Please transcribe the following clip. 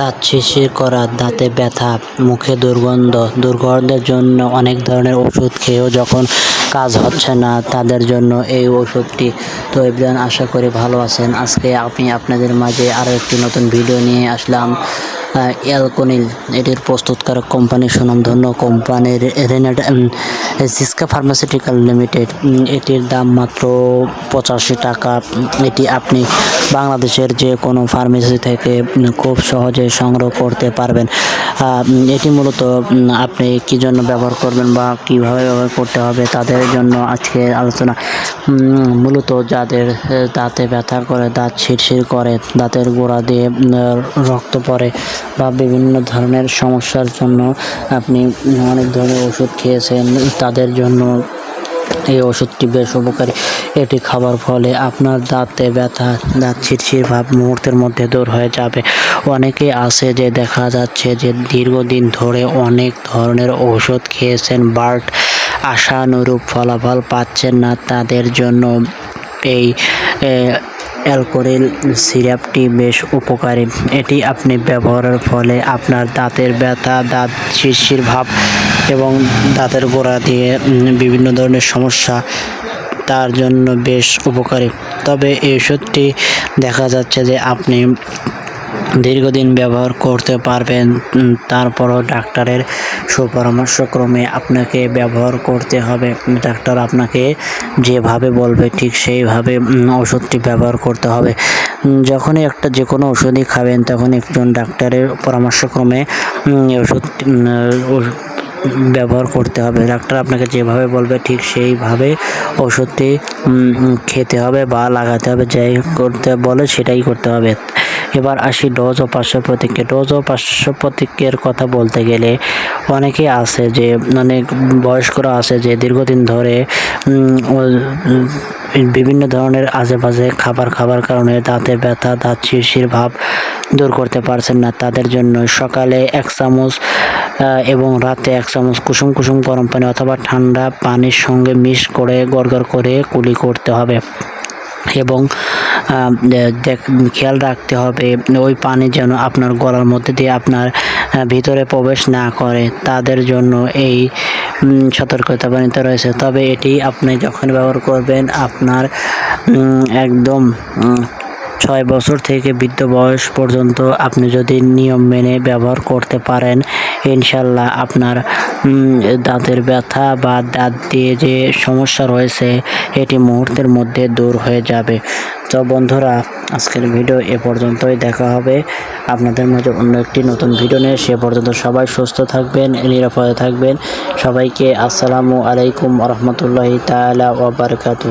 দাঁত শিরশির করা, দাঁতে ব্যথা, মুখে দুর্গন্ধ। দুর্গন্ধের জন্য অনেক ধরনের ওষুধ খেয়েও যখন কাজ হচ্ছে না, তাদের জন্য এই ওষুধটি তো এবার আশা করি ভালো আছেন। আজকে আমি আপনাদের মাঝে আরও একটি নতুন ভিডিও নিয়ে আসলাম। অ্যালকোনিল এটির প্রস্তুতকারক কোম্পানি সুনামধন্য কোম্পানির রেনেড সিসকা ফার্মাসিউটিক্যাল লিমিটেড এটির দাম মাত্র পঁচাশি টাকা। এটি আপনি বাংলাদেশের যে কোনো ফার্মেসি থেকে খুব সহজে সংগ্রহ করতে পারবেন। এটি মূলত আপনি কি জন্য ব্যবহার করবেন বা কীভাবে ব্যবহার করতে হবে তাদের জন্য আজকে আলোচনা। মূলত যাদের দাঁতে ব্যথা করে, দাঁত শিরশির করে, দাঁতের গোড়া দিয়ে রক্ত পড়ে বা বিভিন্ন ধরনের সমস্যার জন্য আপনি অনেক ধরনের ওষুধ খেয়েছেন, তাদের জন্য এই ওষুধটি বেশ উপকারী। এটি খাবার ফলে আপনার দাঁতে ব্যথা, দাঁত ছিটছির ভাব মুহূর্তের মধ্যে দূর হয়ে যাবে। অনেকেই আছে যে দেখা যাচ্ছে যে দীর্ঘদিন ধরে অনেক ধরনের ওষুধ খেয়েছেন, বাট আশানুরূপ ফলাফল পাচ্ছেন না। তাদের জন্য এই এ, অ্যালকোহল সিরাপটি বেশ উপকারী। এটি আপনি ব্যবহারের ফলে আপনার দাঁতের ব্যথা দাঁত শিরশির ভাব এবং দাঁতের গোড়া দিয়ে বিভিন্ন ধরনের সমস্যা তার জন্য বেশ উপকারী। তবে এই ওষুধটি দেখা যাচ্ছে যে আপনি দীর্ঘদিন ব্যবহার করতে পারবেন তারপরও ডাক্তারের সুপরামর্শক্রমে আপনাকে ব্যবহার করতে হবে। ডাক্তার আপনাকে যেভাবে বলবে ঠিক সেইভাবে ওষুধটি ব্যবহার করতে হবে। যখনই একটা যে কোনো ওষুধই খাবেন, তখন একজন ডাক্তারের পরামর্শক্রমে ওষুধ ব্যবহার করতে হবে। ডাক্তার আপনাকে যেভাবে বলবে ঠিক সেইভাবে ওষুধটি খেতে হবে বা লাগাতে হবে। যাই করতে বলে সেটাই করতে হবে। এবার আসি ডোজ ও পার্শ্ব প্রতিক্রিয়া ডোজ ও পার্শ্ব প্রতিক্রিয়ার কথা বলতে গেলে অনেকেই আছে যে অনেক বয়স্করা আছে যে, দীর্ঘদিন ধরে বিভিন্ন ধরনের বাজে খাবার খাবার কারণে দাঁতে ব্যথা, দাঁত শিরশির ভাব দূর করতে পারছেন না। তাদের জন্য সকালে এক চামচ এবং রাতে এক চামচ কুসুম কুসুম গরম পানি অথবা ঠান্ডা পানির সঙ্গে মিশ করে গড়গড় করে কুলি করতে হবে। এবং দেখ, খেয়াল রাখতে হবে ওই পানি যেন আপনার গলার মধ্যে দিয়ে আপনার ভিতরে প্রবেশ না করে। তাদের জন্য এই সতর্কতা বাণিত রয়েছে। তবে এটি আপনি যখন ব্যবহার করবেন, আপনার একদম ছয় বছর থেকে বৃদ্ধ বয়স পর্যন্ত আপনি যদি নিয়ম মেনে ব্যবহার করতে পারেন ইনশাল্লাহ আপনার দাঁতের ব্যথা বা দাঁত দিয়ে যে সমস্যা রয়েছে, এটি মুহূর্তের মধ্যে দূর হয়ে যাবে। তো বন্ধুরা, আজকের ভিডিও এ পর্যন্তই দেখা হবে। আপনাদের মাঝে অন্য একটি নতুন ভিডিও নিয়ে। সে পর্যন্ত সবাই সুস্থ থাকবেন, নিরাপদে থাকবেন। সবাইকে আসসালামু আলাইকুম রহমতুল্লাহি তাআলা ওয়া বারাকাতুহু।